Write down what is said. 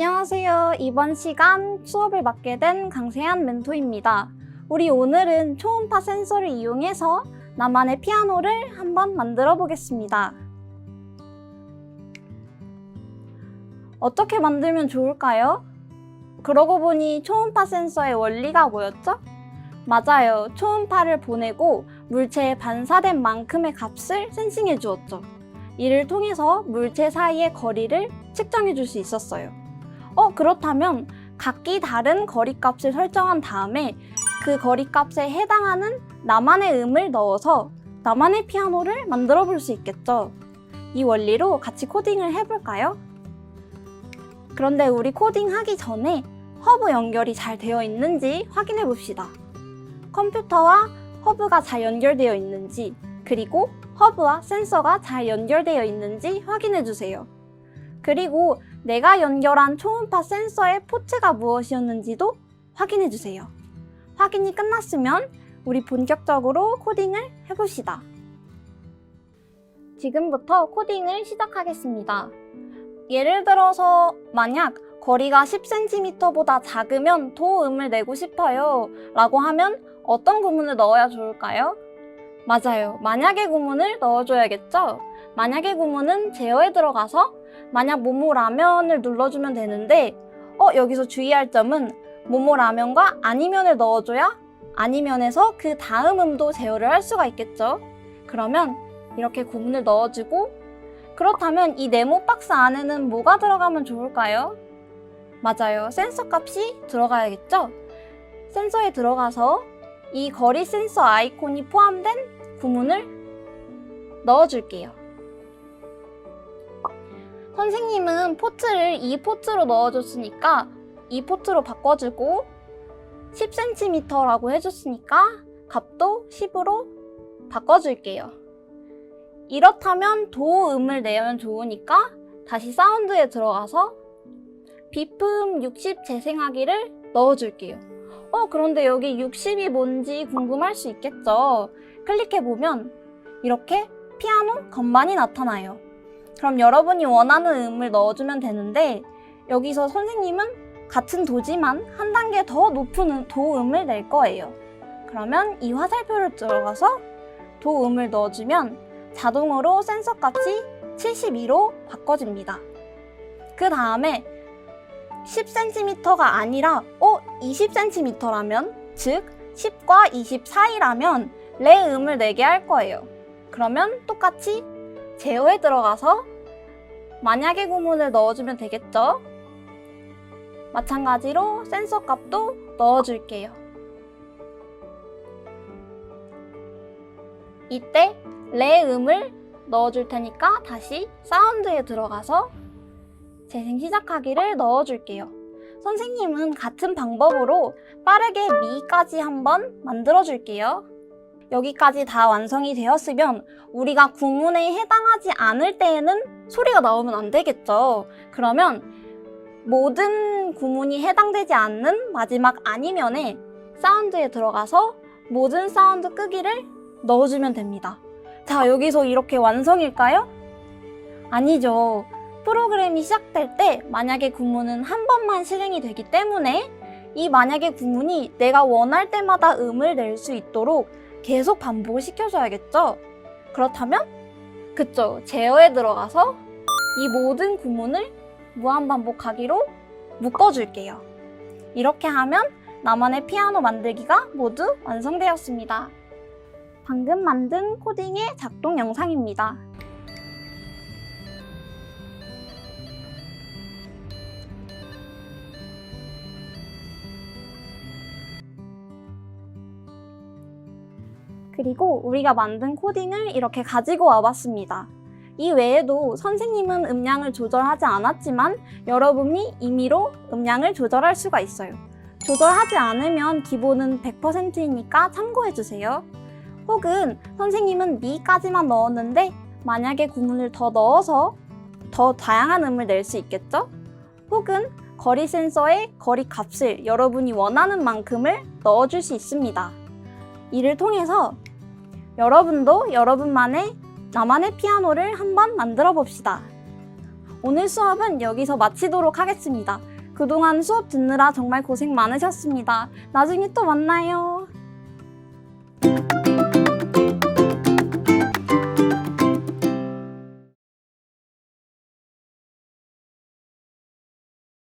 안녕하세요. 이번 시간 수업을 맡게 된 강세한 멘토입니다. 우리 오늘은 초음파 센서를 이용해서 나만의 피아노를 한번 만들어 보겠습니다. 어떻게 만들면 좋을까요? 그러고 보니 초음파 센서의 원리가 뭐였죠? 맞아요. 초음파를 보내고 물체에 반사된 만큼의 값을 센싱해 주었죠. 이를 통해서 물체 사이의 거리를 측정해 줄 수 있었어요. 어, 그렇다면 각기 다른 거리값을 설정한 다음에 그 거리값에 해당하는 나만의 음을 넣어서 나만의 피아노를 만들어 볼 수 있겠죠. 이 원리로 같이 코딩을 해볼까요? 그런데 우리 코딩하기 전에 허브 연결이 잘 되어 있는지 확인해 봅시다. 컴퓨터와 허브가 잘 연결되어 있는지, 그리고 허브와 센서가 잘 연결되어 있는지 확인해 주세요. 그리고 내가 연결한 초음파 센서의 포트가 무엇이었는지도 확인해 주세요. 확인이 끝났으면 우리 본격적으로 코딩을 해봅시다. 지금부터 코딩을 시작하겠습니다. 예를 들어서 만약 거리가 10cm보다 작으면 도음을 내고 싶어요 라고 하면 어떤 구문을 넣어야 좋을까요? 맞아요. 만약의 구문을 넣어줘야겠죠? 만약의 구문은 제어에 들어가서 만약 모모 라면을 눌러주면 되는데 어 여기서 주의할 점은 모모 라면과 아니면을 넣어줘야 아니면에서 그 다음 음도 제어를 할 수가 있겠죠. 그러면 이렇게 구문을 넣어주고 그렇다면 이 네모 박스 안에는 뭐가 들어가면 좋을까요? 맞아요. 센서 값이 들어가야겠죠? 센서에 들어가서 이 거리 센서 아이콘이 포함된 구문을 넣어줄게요. 선생님은 포트를 이 포트로 넣어줬으니까 이 포트로 바꿔주고 10cm라고 해줬으니까 값도 10으로 바꿔줄게요. 이렇다면 도음을 내면 좋으니까 다시 사운드에 들어가서 비품 60 재생하기를 넣어줄게요. 어, 그런데 여기 60이 뭔지 궁금할 수 있겠죠? 클릭해보면 이렇게 피아노 건반이 나타나요. 그럼 여러분이 원하는 음을 넣어주면 되는데 여기서 선생님은 같은 도지만 한 단계 더 높은 도음을 낼 거예요. 그러면 이 화살표를 들어가서 도음을 넣어주면 자동으로 센서 값이 72로 바꿔집니다. 그 다음에 10cm가 아니라 어 20cm라면 즉 10과 20 사이라면 레 음을 내게 할 거예요. 그러면 똑같이 제어에 들어가서 만약의 구문을 넣어주면 되겠죠? 마찬가지로 센서 값도 넣어줄게요. 이때 레 음을 넣어줄 테니까 다시 사운드에 들어가서 재생 시작하기를 넣어줄게요. 선생님은 같은 방법으로 빠르게 미까지 한번 만들어줄게요. 여기까지 다 완성이 되었으면 우리가 구문에 해당하지 않을 때에는 소리가 나오면 안 되겠죠. 그러면 모든 구문이 해당되지 않는 마지막 아니면에 사운드에 들어가서 모든 사운드 끄기를 넣어주면 됩니다. 자, 여기서 이렇게 완성일까요? 아니죠. 프로그램이 시작될 때 만약에 구문은 한 번만 실행이 되기 때문에 이 만약에 구문이 내가 원할 때마다 음을 낼 수 있도록 계속 반복을 시켜줘야겠죠? 그렇다면? 그쵸. 제어에 들어가서 이 모든 구문을 무한반복하기로 묶어줄게요. 이렇게 하면 나만의 피아노 만들기가 모두 완성되었습니다. 방금 만든 코딩의 작동 영상입니다. 그리고 우리가 만든 코딩을 이렇게 가지고 와봤습니다. 이 외에도 선생님은 음량을 조절하지 않았지만 여러분이 임의로 음량을 조절할 수가 있어요. 조절하지 않으면 기본은 100%이니까 참고해주세요. 혹은 선생님은 미까지만 넣었는데 만약에 구문을 더 넣어서 더 다양한 음을 낼 수 있겠죠? 혹은 거리 센서의 거리 값을 여러분이 원하는 만큼을 넣어줄 수 있습니다. 이를 통해서 여러분도 여러분만의 나만의 피아노를 한번 만들어 봅시다. 오늘 수업은 여기서 마치도록 하겠습니다. 그동안 수업 듣느라 정말 고생 많으셨습니다. 나중에 또 만나요.